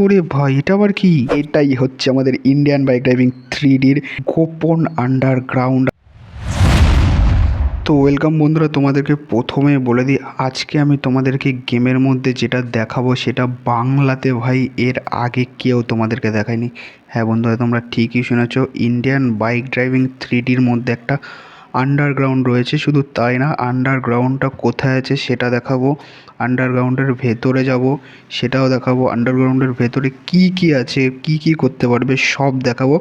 ওরে ভাই, এটা আবার কি? এটাই হচ্ছে আমাদের ইন্ডিয়ান বাইক ড্রাইভিং থ্রি ডির গোপন আন্ডারগ্রাউন্ড তো ওয়েলকাম বন্ধুরা, তোমাদেরকে প্রথমে বলে দিই, আজকে আমি তোমাদেরকে গেমের মধ্যে যেটা দেখাবো সেটা বাংলাতে ভাই, এর আগে কেউ তোমাদেরকে দেখায়নি। হ্যাঁ বন্ধুরা, তোমরা ঠিকই শুনেছ ইন্ডিয়ান বাইক ড্রাইভিং থ্রি ডির মধ্যে একটা আন্ডারগ্রাউন্ড রয়েছে, শুধু তাই না আন্ডারগ্রাউন্ডটা কোথায় আছে সেটা দেখাবো আন্ডারগ্রাউন্ডের ভেতরে যাব, সেটাও দেখাবো আন্ডারগ্রাউন্ডের ভেতরে কী কী আছে, কী কী করতে পারবে সব দেখাবো।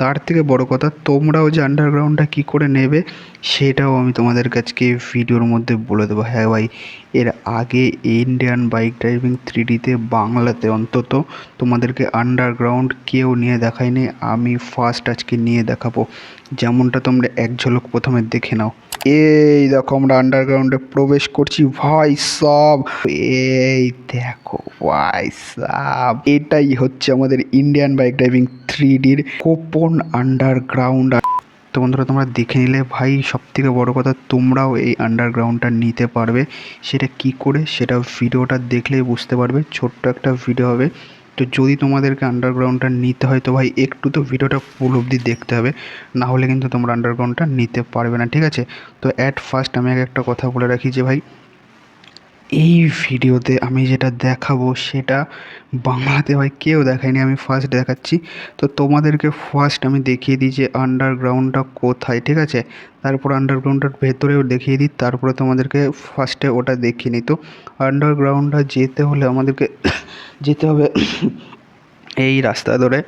তার থেকে বড় কথা, তোমরাও যে আন্ডারগ্রাউন্ডটা কী করে নেবে, সেটাও আমি তোমাদের কাছকে ভিডিওর মধ্যে বলে দেবো। হ্যাঁ ভাই, এর আগে ইন্ডিয়ান বাইক ড্রাইভিং থ্রি ডিতে বাংলাতে অন্তত তোমাদেরকে আন্ডারগ্রাউন্ড কেউ নিয়ে দেখায়নি, আমি ফার্স্ট আজকে নিয়ে দেখাবো। যেমনটা তোমরা এক ঝলক প্রথমে দেখে নাও। এই দেখো আমরা আন্ডারগ্রাউন্ডে প্রবেশ করছি, ভাই সব। এই দেখো, ভাই সাব। এটাই হচ্ছে আমাদের ইন্ডিয়ান বাইক ড্রাইভিং থ্রি ডির কোপন আন্ডারগ্রাউন্ড তো বন্ধুরা, তোমরা দেখে নিলে, ভাই সব থেকে বড়ো কথা, তোমরাও এই আন্ডারগ্রাউন্ডটা নিতে পারবে। সেটা কি করে সেটা ভিডিওটা দেখলেই বুঝতে পারবে। ছোট্ট একটা ভিডিও হবে। তো যদি তোমাদেরকে আন্ডারগ্রাউন্ডটা নিতে হয়, তো ভাই একটু তো ভিডিওটা ফুল অবধি দেখতে হবে। না হলে কিন্তু তোমরা আন্ডারগ্রাউন্ডটা নিতে পারবে না, ঠিক আছে? তো অ্যাট ফার্স্ট আমি আগে একটা কথা বলে রাখি যে ভাই এই ভিডিওতে আমি যেটা দেখাবো সেটা বাংলাতে ভাই কেউ দেখায়নি, আমি ফার্স্ট দেখাচ্ছি। তো তোমাদেরকে ফার্স্ট আমি দেখিয়ে দিই যে আন্ডারগ্রাউন্ডটা কোথায়, ঠিক আছে? তারপর আন্ডারগ্রাউন্ডটার ভেতরেও দেখিয়ে দিই, তারপরে তোমাদেরকে ফার্স্টে ওটা দেখিয়ে নিই। তো আন্ডারগ্রাউন্ডটা যেতে হলে আমাদেরকে যেতে হবে এই রাস্তা ধরে,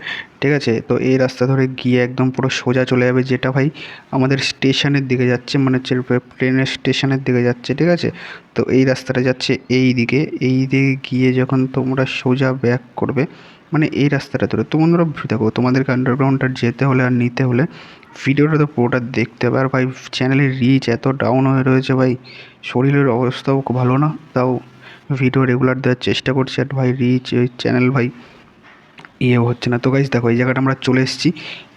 ঠিক আছে? তো এই রাস্তা ধরে গিয়ে একদম পুরো সোজা চলে যাবে যেটা ভাই আমাদের স্টেশনের দিকে যাচ্ছে মানে হচ্ছে ট্রেনের স্টেশনের দিকে যাচ্ছে, ঠিক আছে? তো এই রাস্তাটা যাচ্ছে এই দিকে এই দিকে গিয়ে যখন তোমরা সোজা ব্যাক করবে মানে এই রাস্তাটা ধরে তোমরা দেখো তোমাদেরকে আন্ডারগ্রাউন্ডটা যেতে হলে আর নিতে হলে ভিডিওটা তো পুরোটা দেখতে হবে। আর ভাই চ্যানেলের রিচ এত ডাউন হয়ে রয়েছে ভাই, শরীরের অবস্থাও খুব ভালো না, তাও ভিডিও রেগুলার দেওয়ার চেষ্টা করছি। আর ভাই রিচ ওই চ্যানেল ভাই ইয়ে হচ্ছে না। তো গাইজ দেখো, এই জায়গাটা আমরা চলে এসেছি।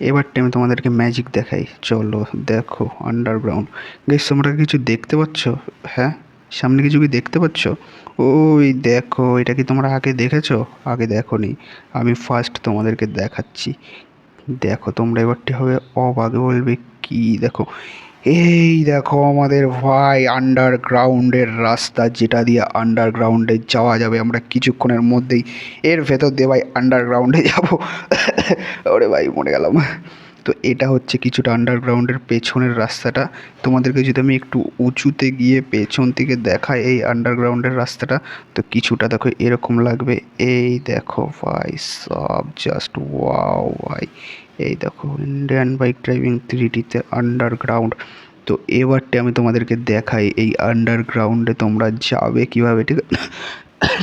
এবারটা আমি তোমাদেরকে ম্যাজিক দেখাই। চলো, দেখো আন্ডারগ্রাউন্ড গাইজ তোমরা কিছু দেখতে পাচ্ছ? হ্যাঁ? সামনে কিছু কি দেখতে পাচ্ছ? ওই দেখো, এটা কি তোমরা আগে দেখেছ? আগে দেখো নি আমি ফার্স্ট তোমাদেরকে দেখাচ্ছি। দেখো, তোমরা এবারটি হবে? অবাগে বলবে, কি? দেখো এই দেখো আমাদের ভাই আন্ডারগ্রাউন্ডের রাস্তা, যেটা দিয়ে আন্ডারগ্রাউন্ডে যাওয়া যাবে। আমরা কিছুক্ষণের মধ্যেই এর ভেতর দিয়ে ভাই আন্ডারগ্রাউন্ডে যাব। ওরে ভাই, মরে গেলাম। তো এটা হচ্ছে কিছুটা আন্ডারগ্রাউন্ডের পেছনের রাস্তাটা। তোমাদেরকে যদি আমি একটু উঁচুতে গিয়ে পেছন থেকে দেখাই এই আন্ডারগ্রাউন্ডের রাস্তাটা, তো কিছুটা দেখো এরকম লাগবে। এই দেখো ভাই, সব জাস্ট ওয়াও ভাই। এই দেখো ইন্ডিয়ান বাইক ড্রাইভিং থ্রি ডিতে আন্ডারগ্রাউন্ড তো এবারটা আমি তোমাদেরকে দেখাই, এই আন্ডারগ্রাউন্ডে তোমরা যাবে কীভাবে, ঠিক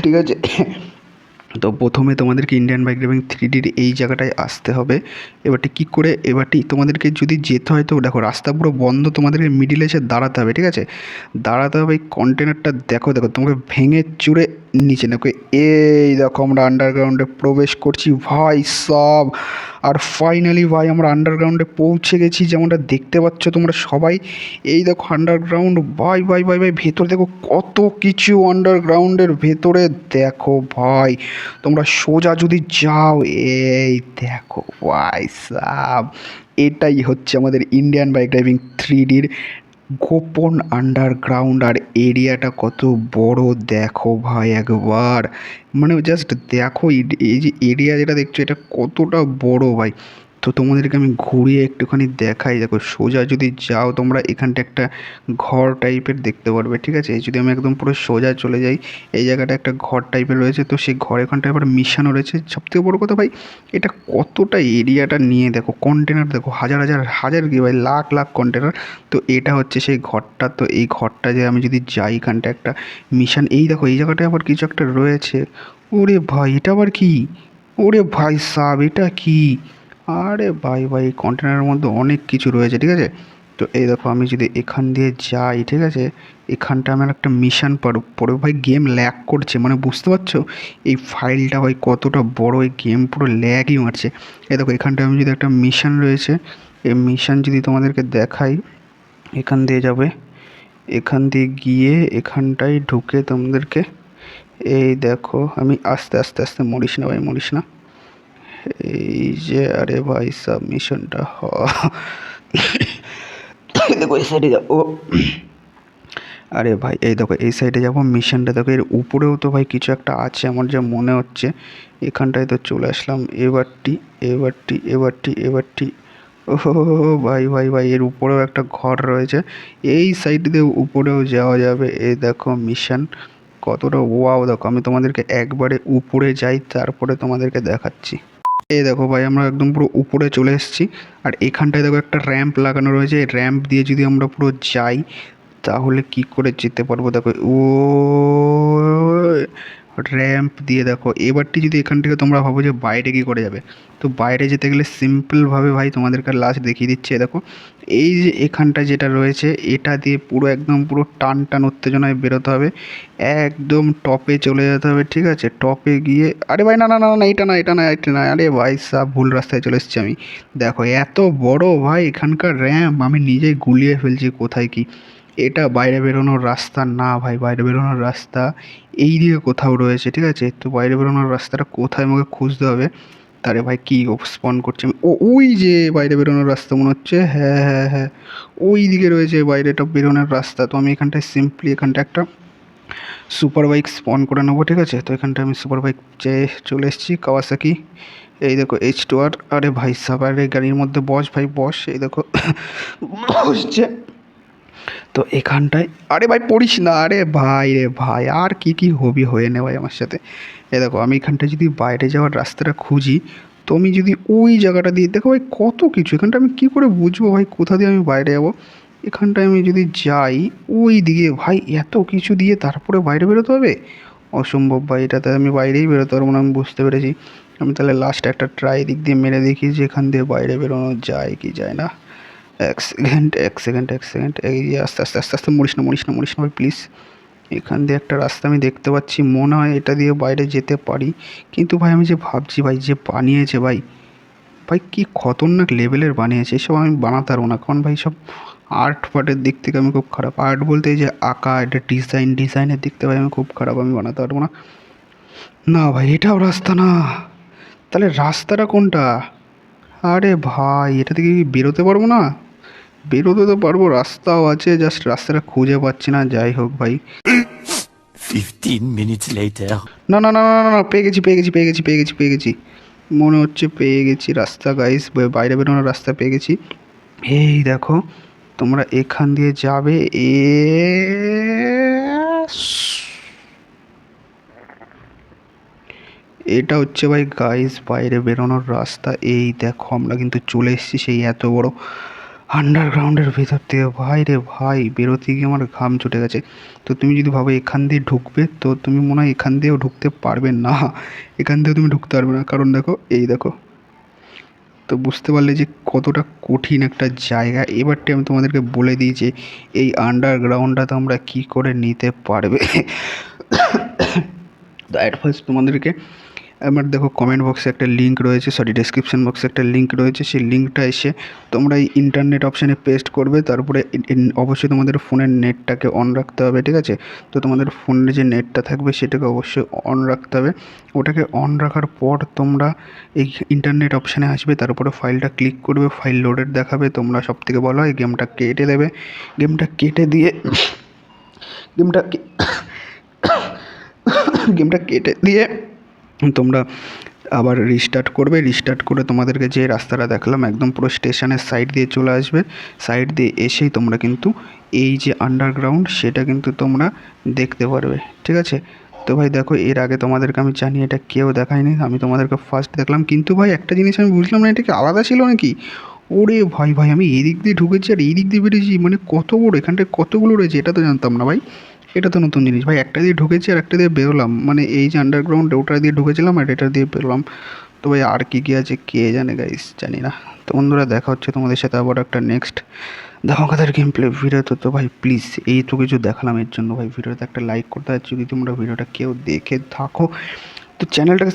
ঠিক আছে? তো প্রথমে তোমাদেরকে ইন্ডিয়ান বাইক ড্রাইভিং থ্রি ডির এই জায়গাটায় আসতে হবে। এবারটি কী করে, এবারটি তোমাদেরকে যদি যেতে হয় তো দেখো, রাস্তা পুরো বন্ধ, তোমাদেরকে মিডিলে এসে দাঁড়াতে হবে, ঠিক আছে? দাঁড়াতে হবে এই কন্টেনারটা দেখো দেখো তোমাকে ভেঙে চুড়ে নিচে দেখো, এই দেখো আমরা আন্ডারগ্রাউন্ডে প্রবেশ করছি। ভাই সব, আর ফাইনালি ভাই আমরা আন্ডারগ্রাউন্ডে পৌঁছে গেছি, যেমনটা দেখতে পাচ্ছ তোমরা সবাই। এই দেখো আন্ডারগ্রাউন্ড ভাই ভাই ভাই ভাই, ভেতরে দেখো কত কিছু আন্ডারগ্রাউন্ডের ভেতরে। দেখো ভাই, তোমরা সোজা যদি যাও, এই দেখো, ভাই সাব, এটাই হচ্ছে আমাদের ইন্ডিয়ান বাইক ড্রাইভিং থ্রি ডির গোপন আন্ডারগ্রাউন্ড আর এরিয়াটা কত বড় দেখো ভাই একবার। মানে জাস্ট দেখো এই- যে এরিয়া যেটা দেখছ এটা কতটা বড় ভাই। তো তোমাদেরকে আমি ঘুরিয়ে একটুখানি দেখাই। দেখো, সোজা যদি যাও, তোমরা এখানটা একটা ঘর টাইপের দেখতে পারবে, ঠিক আছে? যদি আমি একদম পুরো সোজা চলে যাই, এই জায়গাটা একটা ঘর টাইপের রয়েছে। তো সেই ঘর এখানটা আবার মিশানো রয়েছে। সবথেকে বড় কথা ভাই, এটা কতটা এরিয়াটা নিয়ে দেখো কন্টেনার দেখো, হাজার হাজার হাজার কি ভাই, লাখ লাখ কন্টেনার তো এটা হচ্ছে সেই ঘরটা। তো এই ঘরটা যে আমি যদি যাই এখানটা একটা মিশন এই দেখো, এই জায়গাটায় আবার কিছু একটা রয়েছে। ওরে ভাই, এটা আবার কি? ওরে ভাই সাব, এটা কি? আরে ভাই ভাই কন্টেনারের মধ্যে অনেক কিছু রয়েছে, ঠিক আছে? তো এই দেখো, আমি যদি এখান দিয়ে যাই, ঠিক আছে? এখানটা আমার একটা মিশন পড়ে ভাই গেম ল্যাগ করছে মানে বুঝতে পারছ? এই ফাইলটা ভাই কতটা বড়, এই গেম পুরো ল্যাগই মারছে। এই দেখো এখানটা আমি যদি একটা মিশন রয়েছে, এই মিশন যদি তোমাদেরকে দেখাই, এখান দিয়ে যাবে। এখান দিয়ে গিয়ে এখানটায় ঢুকে তোমাদেরকে, এই দেখো, আমি আস্তে আস্তে আস্তে মরিস না ভাই, মরিস না। এই যে, আরে ভাই সাবমিশনটা হ। দেখো, এই সাইডে ও আরে ভাই, এই দেখো, এই সাইডে যাব মিশনটা দেখো, এর উপরেও তো ভাই কিছু একটা আছে, আমার যা মনে হচ্ছে। এখানটায় তো চলে আসলাম, এবারটি এবারটি এবারটি এবারটি। ও ভাই ভাই ভাই, এর উপরেও একটা ঘর রয়েছে। এই সাইড দিয়ে উপরেও যাওয়া যাবে এই দেখো মিশন কতটা ওয়াও দেখো, আমি তোমাদেরকে একবারে উপরে যাই, তারপরে তোমাদেরকে দেখাচ্ছি। এই দেখো ভাই, আমরা একদম পুরো উপরে চলে এসেছি। আর এখানটায় দেখো একটা র্যাম্প লাগানো রয়েছে। এই র্যাম্প দিয়ে যদি আমরা পুরো যাই, তাহলে কি করে যেতে পারব? দেখো ও র্যাম্প দিয়ে দেখো। এবারটি যদি এখান থেকে তোমরা ভাবো যে বাইরে কী করে যাবে, তো বাইরে যেতে গেলে সিম্পলভাবে ভাই তোমাদেরকে লাস্ট দেখিয়ে দিচ্ছে দেখো। এই যে এখানটা যেটা রয়েছে, এটা দিয়ে পুরো একদম পুরো টান টান উত্তেজনায় বেরোতে হবে। একদম টপে চলে যেতে হবে, ঠিক আছে? টপে গিয়ে, আরে ভাই না না না না এটা না এটা না এটা না, আরে ভাই সব, ভুল রাস্তায় চলে এসেছি আমি। দেখো, এত বড় ভাই এখানকার র্যাম্প আমি নিজেই গুলিয়ে ফেলছি কোথায় কি। এটা বাইরে বেরোনোর রাস্তা না ভাই, বাইরে বেরোনোর রাস্তা এই দিকে কোথাও রয়েছে, ঠিক আছে? তো বাইরে বেরোনোর রাস্তাটা কোথায় আমাকে খুঁজতে হবে? তারে ভাই কী স্পন করছে ও, ওই যে বাইরে বেরোনোর রাস্তা মনে হচ্ছে। হ্যাঁ হ্যাঁ হ্যাঁ। ওই দিকে রয়েছে বাইরেটা বেরোনোর রাস্তা। তো আমি এখানটায় সিম্পলি এখানটা একটা সুপার বাইক স্পন করে নেব, ঠিক আছে? তো এখানটা আমি সুপার বাইক চেয়ে চলে এসেছি কাওয়াসাকি এই দেখো এইচ টু আর আরে ভাই সাব আরে গাড়ির মধ্যে বস ভাই, বস। এই দেখো, বসছে। তো এখানটায় আরে ভাই পড়িস না, আরে ভাই রে ভাই, আর কি কি হবি হয়ে নে ভাই আমার সাথে? এ দেখো, আমি এখানটায় যদি বাইরে যাওয়ার রাস্তাটা খুঁজি, তো আমি যদি ওই জায়গাটা দিয়ে, দেখো ভাই কত কিছু এখানটা আমি কী করে বুঝব ভাই কোথা দিয়ে আমি বাইরে যাব? এখানটায় আমি যদি যাই, ওই দিকে ভাই এত কিছু দিয়ে তারপরে বাইরে বেরোতে হবে? অসম্ভব ভাই, এটাতে আমি বাইরেই বেরোতে পারব না, আমি বুঝতে পেরেছি। আমি তাহলে লাস্ট একটা ট্রাই দিক দিয়ে মেরে দেখি যে এখান দিয়ে বাইরে বেরোনো যায় কি যায় না। এক সেকেন্ড এক সেকেন্ড এক সেকেন্ড এই যে আস্তে আস্তে আস্তে আস্তে, মরিস না মরিস না মরিস না ভাই প্লিজ এখান দিয়ে একটা রাস্তা আমি দেখতে পাচ্ছি। মনে হয় এটা দিয়ে বাইরে যেতে পারি। কিন্তু ভাই, আমি যে ভাবছি ভাই, যে বানিয়েছে ভাই ভাই কী খতরনাক লেভেলের বানিয়েছে? এসব আমি বানাতে পারব না। কারণ ভাই, সব আর্ট ফার্টের দিক থেকে আমি খুব খারাপ। আর্ট বলতে যে আঁকা, এটা ডিজাইন ডিজাইনের দিক থেকে ভাই, আমি খুব খারাপ। আমি বানাতে পারব না। না ভাই, এটাও রাস্তা না। তাহলে রাস্তাটা কোনটা? আরে ভাই, এটা থেকে কি বেরোতে পারব না? বেরোতে তো পারব রাস্তাও আছে জাস্ট রাস্তাটা খুঁজে পাচ্ছি না যাই হোক ভাই। 15 minutes later. না না না না না, না পেয়ে গেছি পেয়ে গেছি পেয়ে গেছি পেয়ে গেছি পেয়ে গেছি। মনে হচ্ছে পেয়ে গেছি রাস্তা গাইস বাইরে বেরোনোর রাস্তা পেয়ে গেছি। এই দেখো তোমরা এখান দিয়ে যাবে এ এটা হচ্ছে ভাই গাইস বাইরে বেরোনোর রাস্তা। এই দেখো আমরা কিন্তু চলে এসেছি সেই এত বড় আন্ডারগ্রাউন্ডের ভেতর থেকে ভাই রে ভাই, বেরোতে গিয়ে আমার ঘাম ছুটে গেছে। তো তুমি যদি ভাবো এখান দিয়ে ঢুকবে, তো তুমি মনে হয় এখান দিয়েও ঢুকতে পারবে না। এখান দিয়েও তুমি ঢুকতে পারবে না। কারণ দেখো, এই দেখো। তো বুঝতে পারলে যে কতটা কঠিন একটা জায়গা। এবারটি আমি তোমাদেরকে বলে দিই যে, এই আন্ডারগ্রাউন্ডটা তোমরা কী করে নিতে পারবে? তো অ্যাট তোমাদেরকে আমার দেখো কমেন্ট বক্সে একটা লিঙ্ক রয়েছে সরি ডেসক্রিপশন বক্সে একটা লিঙ্ক রয়েছে, সেই লিঙ্কটা এসে তোমরা এই ইন্টারনেট অপশানে পেস্ট করবে, তারপরে অবশ্যই তোমাদের ফোনের নেটটাকে অন রাখতে হবে, ঠিক আছে? তো তোমাদের ফোনের যে নেটটা থাকবে সেটাকে অবশ্যই অন রাখতে হবে। ওটাকে অন রাখার পর তোমরা এই ইন্টারনেট অপশানে আসবে, তারপরে ফাইলটা ক্লিক করবে ফাইল লোডেড দেখাবে, তোমরা সব থেকে ভালো হয় গেমটা কেটে দেবে। গেমটা কেটে দিয়ে গেমটা গেমটা কেটে দিয়ে তোমরা আবার রিস্টার্ট করবে। রিস্টার্ট করে তোমাদেরকে যে রাস্তাটা দেখলাম, একদম পুরো স্টেশনের সাইড দিয়ে চলে আসবে। সাইড দিয়ে এসেই তোমরা কিন্তু এই যে আন্ডারগ্রাউন্ড সেটা কিন্তু তোমরা দেখতে পারবে। ঠিক আছে? তো ভাই দেখো, এর আগে তোমাদেরকে আমি জানি এটা কেউ দেখায়নি, আমি তোমাদেরকে ফার্স্ট দেখলাম। কিন্তু ভাই একটা জিনিস আমি বুঝলাম না, এটা কি আলাদা ছিল নাকি? ওরে ভাই ভাই, আমি এদিক দিয়ে ঢুকেছি আর এই দিক দিয়ে বেরিয়েছি। মানে কত বড়, এখানটায় কতগুলো রয়েছে, এটা তো জানতাম না ভাই। এটা তো নতুন জিনিস। ভাই, একটা দিয়ে ঢুকেছি আর একটা দিয়ে বেরোলাম। মানে এই যে আন্ডারগ্রাউন্ড ওটা দিয়ে ঢুকেছিলাম আর এটা দিয়ে বেরোলাম। তো ভাই, আর কী কী আছে কে জানে গাইস জানি না। তো বন্ধুরা, দেখা হচ্ছে তোমাদের সাথে আবার একটা নেক্সট ধামাকাদার গেম প্লে ভিডিওতে। তো ভাই প্লিজ এই তো কিছু দেখালাম এর জন্য। ভাই, ভিডিওতে একটা লাইক করতে যাচ্ছি যদি তোমরা ভিডিওটা কেউ দেখে থাকো, তো চ্যানেলটাকে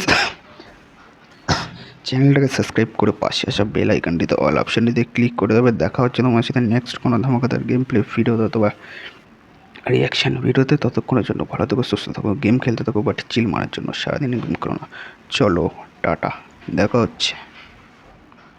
চ্যানেলটাকে সাবস্ক্রাইব করে পাশে আসা বেল আইকনটিতে অল অপশানটিতে ক্লিক করে দেবে। দেখা হচ্ছে তোমার সাথে নেক্সট কোনো ধামাকাদার গেম প্লে ভিডিও অথবা রিয়াকশান ভিডিওতে ততক্ষণের জন্য ভালো থাকো, সুস্থ থাকো গেম খেলতে থাকো বাট চিল মারার জন্য সারাদিন গেম করো না। চলো, টাটা। দেখা হচ্ছে।